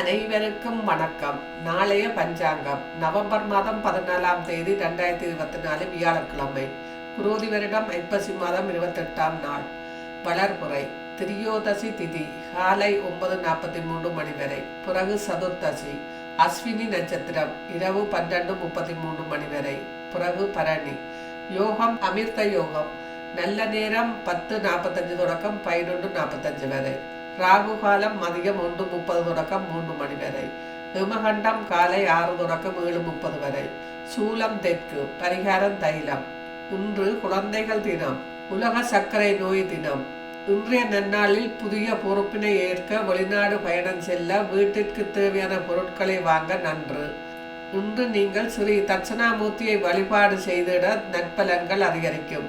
அனைவருக்கும் வணக்கம். நாளைய பஞ்சாங்கம். நவம்பர் மாதம் பதினாலாம் தேதி ரெண்டாயிரத்தி இருபத்தி நாலு வியாழக்கிழமை. குரோதி வருடம் ஐப்பசி மாதம் இருபத்தெட்டாம் நாள். வளர்புறை திரியோதசி திதி காலை ஒன்பது நாற்பத்தி மூன்று மணி வரை. பிறகு சதுர்த்தசி அஸ்வினி நட்சத்திரம் இரவு பன்னெண்டு முப்பத்தி மூன்று மணி வரை. பிறகு பரணி. யோகம் அமிர்த யோகம். நல்ல நேரம் பத்து நாற்பத்தஞ்சு தொடக்கம் பதினொன்று நாற்பத்தஞ்சு வரை. ராகு காலம் மதியம் ஒன்று முப்பது தொடக்கம் மூன்று மணி வரை. ஹிமகண்டம் காலை ஆறு தொடக்கம் ஏழு முப்பது வரை. சூலம் தெற்கு பரிகாரம் தைலம். இன்று குழந்தைகள் தினம் உலக சர்க்கரை நோய் தினம். இன்றைய நன்னாளில் புதிய பொறுப்பினை ஏற்க வெளிநாடு பயணம் செல்ல வீட்டிற்கு தேவையான பொருட்களை வாங்க நன்று. இன்று நீங்கள் ஸ்ரீ தட்சணாமூர்த்தியை வழிபாடு செய்திட நற்பலன்கள் அதிகரிக்கும்.